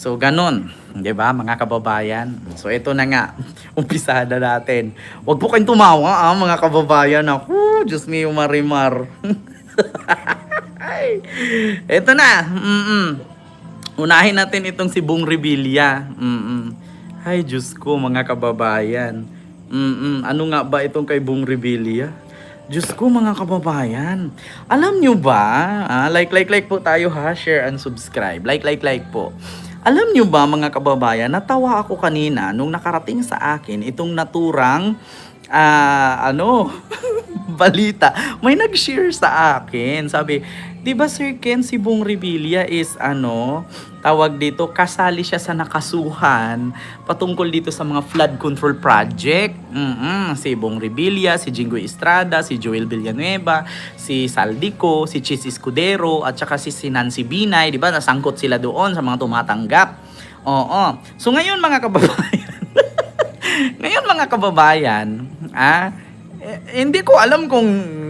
So, ganun. 'Di ba mga kababayan? So, ito na nga. Umpisada natin. Huwag po kayong tumawa, ah, mga kababayan. Ako, Diyos me, marimar. Ay, ito na. Mm-mm. Unahin natin itong si Bong Revilla. Mm-mm. Ay, Diyos ko, mga kababayan. Mm-mm. Ano nga ba itong kay Bong Revilla? Diyos ko, mga kababayan. Alam nyo ba? Ah, like, like, like po tayo ha. Share and subscribe. Like, like, like po. Alam nyo ba, mga kababayan, natawa ako kanina nung nakarating sa akin itong naturang ah, ano, balita. May nag-share sa akin. Sabi, di ba Sir Ken, si Bong Revilla is ano, tawag dito, kasali siya sa nakasuhan patungkol dito sa mga flood control project. mm Si Bong Revilla, si Jingo Estrada, si Joel Villanueva, si Saldico, si Chis Escudero, at saka si Nancy Binay, di ba? Nasangkot sila doon sa mga tumatanggap. Oo. So ngayon mga kababayan, ngayon mga kababayan, ah, eh, hindi ko alam kung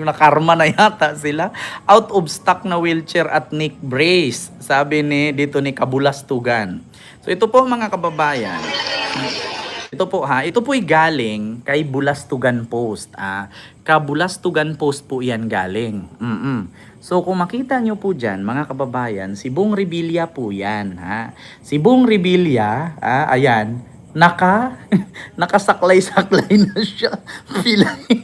nakarma na yata sila. Out of stock na wheelchair at neck brace, sabi ni dito ni Kabulastugan. So ito po mga kababayan. Ito po ha, ito po'y galing kay Bulastugan Post. Ah, Kabulastugan Post po yan galing. Mm So kung makita nyo po dyan, mga kababayan, si Bong Revilla po yan. Ha? Si Bong Revilla, ah, ayan, naka, nakasaklay-saklay na siya. Pilay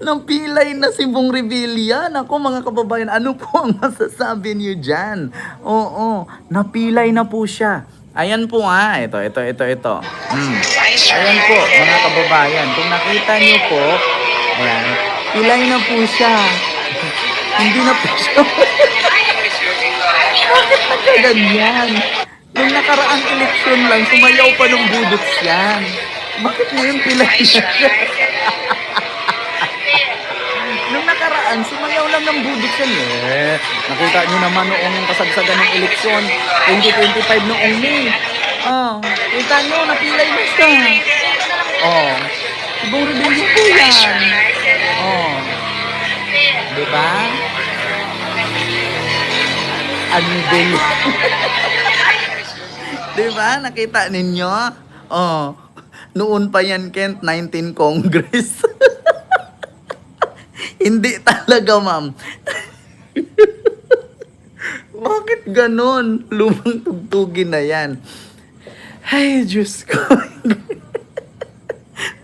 Napilay na si Bong Revilla. Nako mga kababayan, ano po ang masasabi niyo dyan? Oo, napilay na po siya. Ayan po ha, ito, ito, ito, ito. Hmm. Ayan po, mga kababayan. Kung nakita niyo po, ayan, pilay na po siya. Hindi na po siya. Bakit nagkaganyan? Nung nakaraang eleksyon lang, sumayaw pa ng budots yan. Bakit ngayon pilay na siya? Nung nakaraan, sumayaw lang ng budot yan eh. Nakita nyo naman noong kasagsagan ng eleksyon, 2025 noong May. Oh, kita nyo, napilay na siya. Oh, ibang rebellion po yan. Oh, di ba? Anibel. di ba? Nakita ninyo? Oh, noon pa yan, Kent, 19 Congress. Hindi talaga, ma'am. Bakit ganon? Lumang tugtugin na yan. Ay, Diyos ko.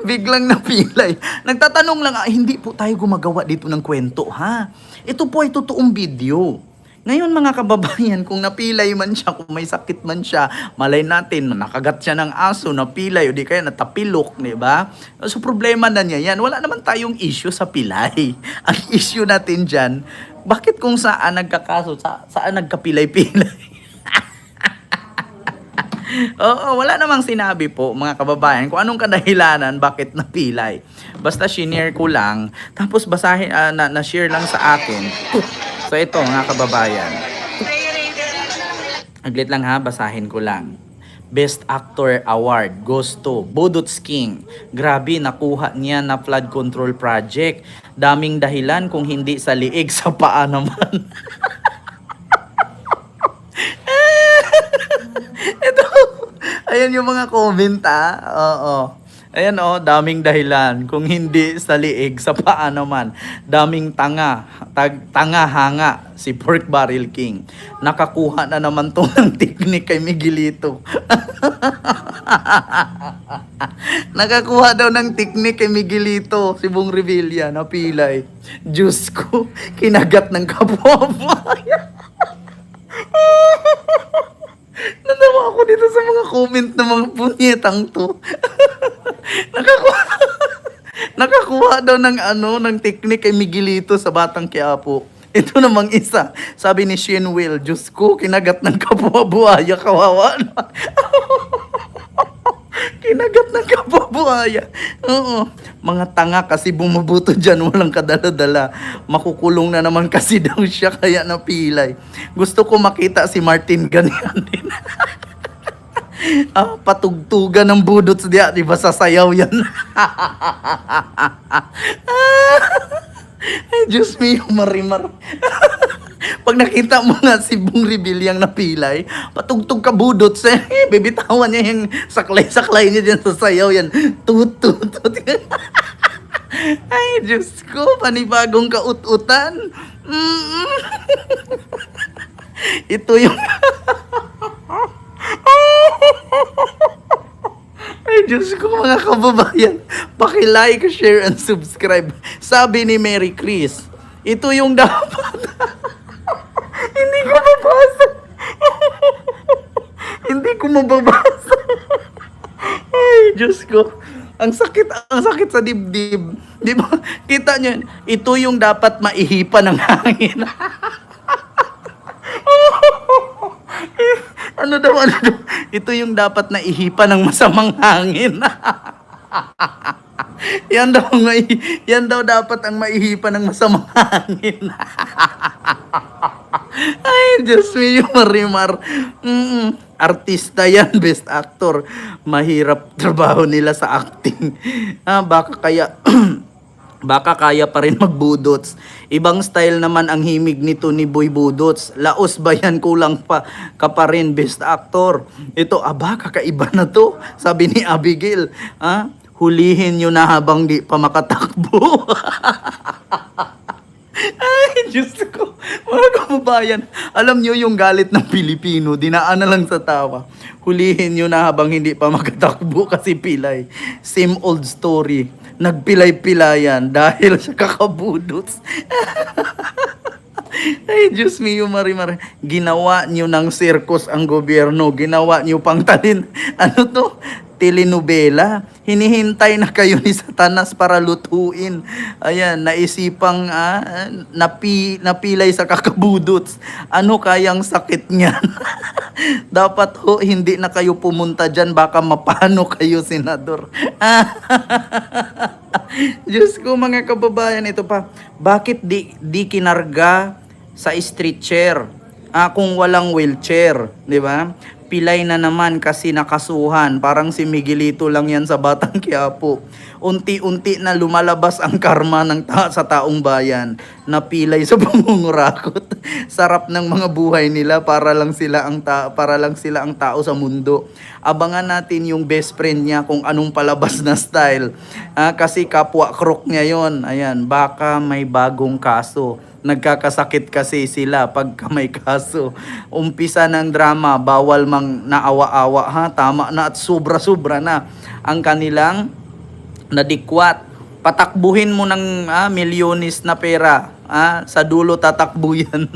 Biglang napilay. Nagtatanong lang, ah, hindi po tayo gumagawa dito ng kwento, ha? Ito po ay totoong video. Ngayon mga kababayan, kung napilay man siya, kung may sakit man siya, malay natin, nakagat siya ng aso, napilay, o di kaya natapilok, di ba? So problema na niya yan. Wala naman tayong issue sa pilay. Ang issue natin dyan, bakit kung saan nagkakaso, sa, saan nagkapilay-pilay? Oo, wala namang sinabi po mga kababayan kung anong kadahilanan bakit napilay. Basta shinare ko lang, tapos basahin, ah, na, na-share lang sa akin. So ito mga kababayan. Aglit lang ha, basahin ko lang. Best Actor Award goes to Budots King. Grabe, nakuha niya na flood control project. Daming dahilan kung hindi sa liig, sa paa naman. Ito, ayan yung mga comment ah. Oo. Ayan oh, daming dahilan. Kung hindi sa liig, sa paa naman. Daming tanga. Tag, tanga hanga si Pork Barrel King. Nakakuha na naman to ng teknik kay Miguelito. Nakakuha daw ng teknik kay Miguelito si Bong Revilla na pilay. Diyos ko, kinagat ng kapwa Natawa ako dito sa mga comment ng mga punyetang to. nakakuha, nakakuha daw ng ano, ng teknik kay Miguelito sa Batang Quiapo. Ito namang isa. Sabi ni Shane Will, Diyos ko, kinagat ng kapwa buhaya, kawawa na. kinagat ng kapwa buhaya. Oo. Mga tanga kasi bumabuto dyan, walang kadala-dala. Makukulong na naman kasi daw siya, kaya napilay. Gusto ko makita si Martin ganyan din. Ah, patugtugan ng budots diya, di ba sasayaw yan? Ay, Diyos me, marimar. Pag nakita mo nga si Bong Revillang napilay, patugtog ka budot sa bibitawan niya yung saklay-saklay niya dyan sa sayaw yan. Tut, tut, tut. Ay, Diyos ko, panibagong kaut-utan. Mm. Ito yung... Ay, Diyos ko, mga kababayan. Paki-like, share, and subscribe. Sabi ni Mary Chris, ito yung dapat. Hindi ko mabasa. Hindi ko mababasa. Ay, Diyos ko. Ang sakit, ang sakit sa dibdib. Di ba? Kita nyo, ito yung dapat maihipa ng hangin. Ano daw, ano daw? Ito yung dapat na ihipa ng masamang hangin. yan daw, ang yan daw dapat ang maihipa ng masamang hangin. Ay, Diyos mio, Marimar. Mm, artista yan, best actor. Mahirap trabaho nila sa acting. Ah, baka kaya... Baka kaya pa rin magbudots. Ibang style naman ang himig nito ni Boy Budots. Laos ba yan? Kulang pa ka pa rin, best actor. Ito, aba, kakaiba na to. Sabi ni Abigail. Ah, hulihin nyo na habang di pa makatakbo. Ay, Diyos ko. Mga kababayan, alam nyo yung galit ng Pilipino, dinaan na lang sa tawa. Hulihin nyo na habang hindi pa makatakbo kasi pilay. Same old story. Nagpilay-pilayan dahil sa kakabudots. Ay, Diyos mio, Marimar. Ginawa nyo ng circus ang gobyerno. Ginawa nyo pang talin. Ano to? Telenovela. Hinihintay na kayo ni Satanas para lutuin. Ayan, naisipang ah, napi, napilay sa kakabudots. Ano kayang sakit niyan? Dapat ho, hindi na kayo pumunta dyan. Baka mapano kayo, senador. Diyos ko, mga kababayan, ito pa. Bakit di, di kinarga sa street chair? Ah, kung walang wheelchair, di ba? Pilay na naman kasi nakasuhan. Parang si Miguelito lang yan sa Batang Quiapo. Unti-unti na lumalabas ang karma ng ta- sa taong bayan. Napilay sa pangungurakot. Sarap ng mga buhay nila para lang sila ang ta- para lang sila ang tao sa mundo. Abangan natin yung best friend niya kung anong palabas na style. Ah, kasi kapwa crook niya yon. Ayan, baka may bagong kaso nagkakasakit kasi sila pagka may kaso. Umpisa ng drama, bawal mang naawa-awa ha, tama na at sobra-sobra na ang kanilang nadikwat. Patakbuhin mo ng ah, milyonis na pera. Ah, sa dulo tatakbo yan.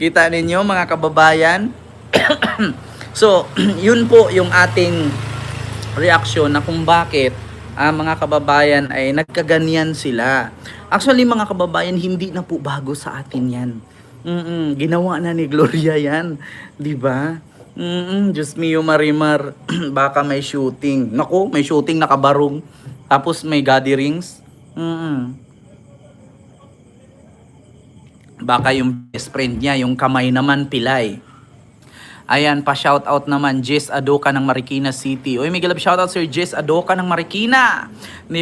Kita ninyo mga kababayan? so, yun po yung ating reaksyon na kung bakit ang mga kababayan ay nagkaganyan sila. Actually mga kababayan, hindi na po bago sa atin yan. Mm-mm, ginawa na ni Gloria yan. di ba? Mm-mm, Diyos mio Marimar, baka may shooting. Nako, may shooting nakabarong. Tapos may gatherings. Mm-mm. Baka yung best friend niya, yung kamay naman pilay. Ayan, pa-shout out naman Jess Adoka ng Marikina City. Uy, may galap shout out Sir Jess Adoka ng Marikina.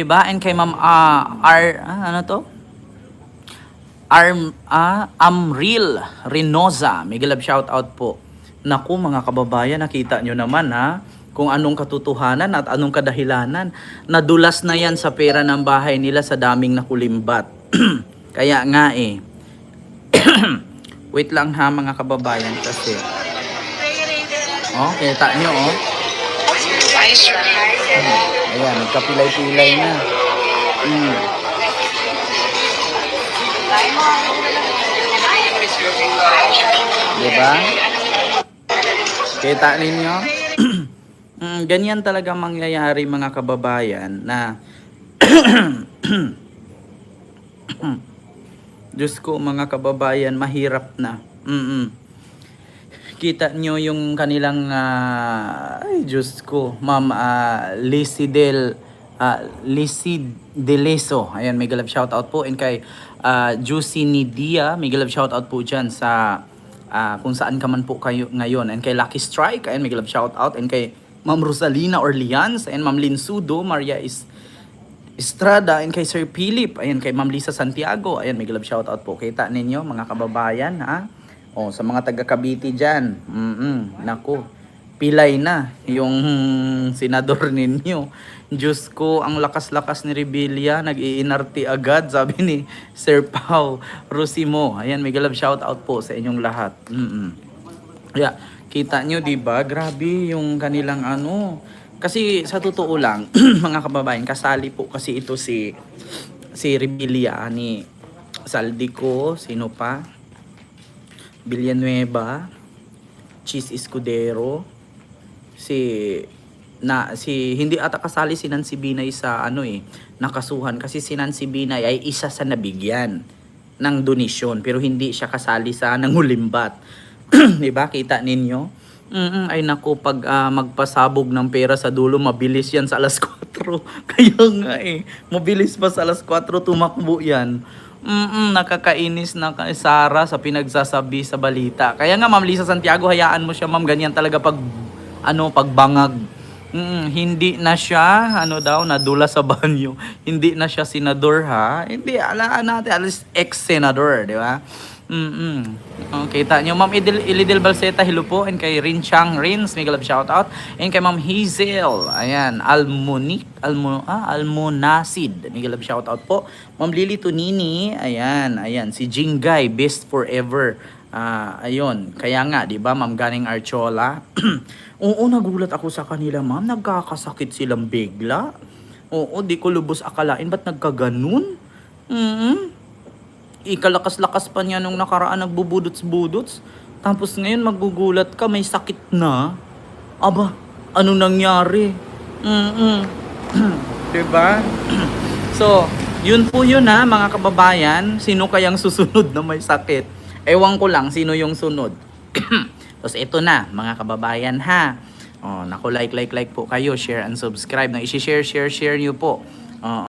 ba? And kay Ma'am ah, R ah, ano to? Arm ah, Amril Renoza. May galap shout out po. Naku mga kababayan, nakita nyo naman ha kung anong katotohanan at anong kadahilanan. Nadulas na yan sa pera ng bahay nila sa daming nakulimbat. Kaya nga eh. Wait lang ha mga kababayan kasi. Oh, kita nyo oh. Ayan, nagkapilay-pilay na. Mm. Diba? Kita ninyo? mm, ganyan talaga mangyayari mga kababayan na Diyos ko mga kababayan, mahirap na. Mm-mm kita nyo yung kanilang ah, ay Diyos ko ma'am uh, Lizzie Del uh, Lizzie Deleso ayan may galab shout out po and kay uh, Juicy Nidia may galab shout out po dyan sa ah, kung saan ka man po kayo ngayon and kay Lucky Strike ayan may galab shout out and kay Ma'am Rosalina Orleans and Ma'am Lin Sudo Maria is Estrada, ayan kay Sir Philip, ayan kay Ma'am Lisa Santiago, ayan may glove shoutout po. Kita ninyo mga kababayan ha. O sa mga taga Cavite diyan. Mm. Nako. Pilay na yung senador ninyo. Diyos ko, ang lakas-lakas ni Rebilla, nag-iinarte agad, sabi ni Sir Pau Rosimo. Ayan, may glove shoutout po sa inyong lahat. Mm Yeah, kita nyo 'di ba? Grabe yung kanilang ano. Kasi sa totoo lang, mga kababayan, kasali po kasi ito si si Rebilla ni Saldico, sino pa? Villanueva, Cheese Escudero, si na si hindi ata kasali si Nancy Binay sa ano eh nakasuhan kasi si Nancy Binay ay isa sa nabigyan ng donisyon pero hindi siya kasali sa nangulimbat. 'Di ba? Kita ninyo? Mm ay nako pag ah, magpasabog ng pera sa dulo mabilis yan sa alas 4. Kaya nga eh mabilis pa sa alas 4 tumakbo yan. Mm nakakainis na kay Sara sa pinagsasabi sa balita. Kaya nga Ma'am Lisa Santiago hayaan mo siya Ma'am ganyan talaga pag ano pagbangag. Mm, hindi na siya, ano daw, nadula sa banyo. Hindi na siya senador, ha? Hindi, alaan natin, at least ex-senador, di ba? Mm-mm. Oh, kita nyo, Ma'am Idil, Ilidil Balseta, hello po. And kay Rin Chang Rins, may galap shoutout. And kay Ma'am Hazel, ayan, Almonic, Almo, ah, Almonasid, may galap shoutout po. Ma'am Lily Tunini, ayan, ayan, si Jingay, best forever. Ah, ayun, kaya nga, 'di ba, Ma'am Ganing Archola? Oo, nagulat ako sa kanila, Ma'am, nagkakasakit silang bigla. Oo, di ko lubos akalain ba't nagkaganon? Mm ikalakas-lakas pa niya nung nakaraan nagbubudots-budots. Tapos ngayon magugulat ka, may sakit na. Aba, ano nangyari? Mm-mm. diba? so, yun po yun ha, mga kababayan. Sino kayang susunod na may sakit? Ewan ko lang sino yung sunod. Tapos ito na, mga kababayan ha. Oh, naku, like, like, like po kayo. Share and subscribe. Na i-share, share, share nyo po. Oh,